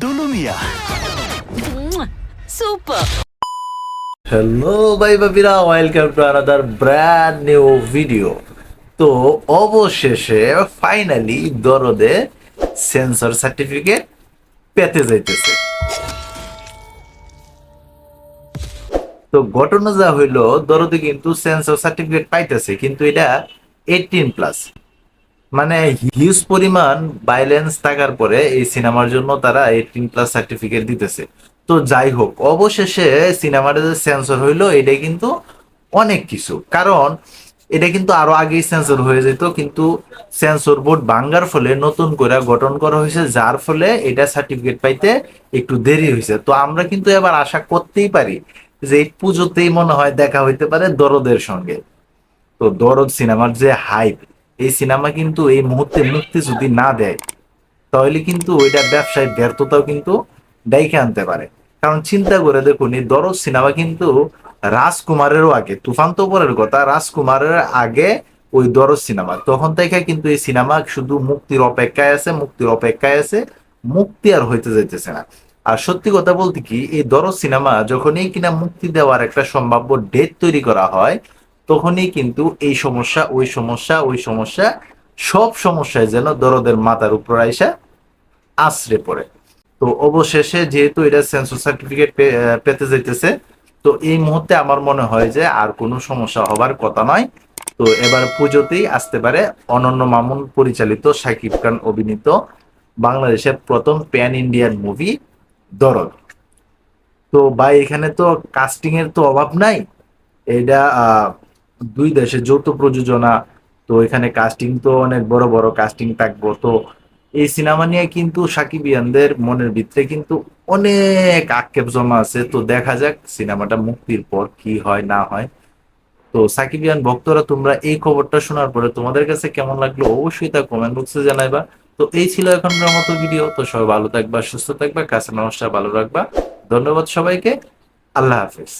দুলু মিয়া super hello ভাই বাবিরা welcome to another brand new video তো অবশেষে ফাইনালি দরদে সেন্সর সার্টিফিকেট পেতে যাইতেছে। তো ঘটনা যা হইল দরদে কিন্তু সেন্সর সার্টিফিকেট পাইতেছে কিন্তু এটা এইটিন প্লাস মানে হিউজ পরিমাণ বাইলেন্স থাকার পরে এই সিনেমার জন্য তারা এইটিন প্লাস সার্টিফিকেট দিতেছে। তো যাই হোক, অবশেষে সিনেমাটা যে সেন্সর হইল এটা কিন্তু অনেক কিছু। কারণ এটা কিন্তু আরও আগেই সেন্সর হয়ে যেত, কিন্তু সেন্সর বোর্ড ভাঙ্গার ফলে নতুন করে গঠন করা হয়েছে, যার ফলে এটা সার্টিফিকেট পাইতে একটু দেরি হয়েছে। তো আমরা কিন্তু এবার আশা করতেই পারি যে এই পুজোতেই মনে হয় দেখা হইতে পারে দরদের সঙ্গে। তো দরদ সিনেমার যে হাইপ এই সিনেমা কিন্তু এই মুহূর্তে মুক্তি যদি না দেয়, তাহলে কিন্তু ওইটা ব্যবসায় ব্যর্থতাও কিন্তু ডাইকে আনতে পারে। কারণ চিন্তা করে দেখুন, এই দরদ সিনেমা কিন্তু রাজকুমারেরও আগে, তুফান তো পরের কথা, রাজকুমারের আগে ওই দরদ সিনেমা। তখন থেকে কিন্তু এই সিনেমা শুধু মুক্তির অপেক্ষায় আছে, মুক্তির অপেক্ষায় আছে, মুক্তি আর হইতে যাইতেছে না। আর সত্যি কথা বলতে কি, এই দরদ সিনেমা যখনই কিনা মুক্তি দেওয়ার একটা সম্ভাব্য ডেট তৈরি করা হয় তখনই কিন্তু এই সমস্যা ওই সমস্যা ওই সমস্যা সব সমস্যায় যেন দরদের মাথার উপর আইসা আশ্রে পড়ে। তো অবশেষে যেহেতু এটা সেন্সর সার্টিফিকেট পেতে যাইতেছে তো এই মুহূর্তে আমার মনে হয় যে আর কোনো সমস্যা হবার কথা নয়। তো এবার পুজোতেই আসতে পারে অনন্য মামুন পরিচালিত শাকিব খান অভিনীত বাংলাদেশের প্রথম প্যান ইন্ডিয়ান মুভি দরদ। তো ভাই এখানে তো কাস্টিং এর তো অভাব নাই। এটা আহ, দুই দেশে যৌথ প্রযোজনা, তো এখানে কাস্টিং তো অনেক বড় বড় কাস্টিং থাকব। তো এই সিনেমা নিয়ে কিন্তু সাকিবিয়ানদের মনের ভিতরে কিন্তু অনেক আক্ষেপ জমা আছে। তো দেখা যাক সিনেমাটা মুক্তির পর কি হয়, না হয়। তো সাকিবিয়ান ভক্তরা, তোমরা এই খবরটা শোনার পরে তোমাদের কাছে কেমন লাগল অবশ্যই তা কমেন্ট বক্সে জানাইবা। তো এই ছিল এখনকার মতো ভিডিও তো সবাই ভালো থাকবা, সুস্থ থাকবা, কাছে নমস্কার, ভালো রাখবা। ধন্যবাদ সবাইকে। আল্লাহ হাফিজ।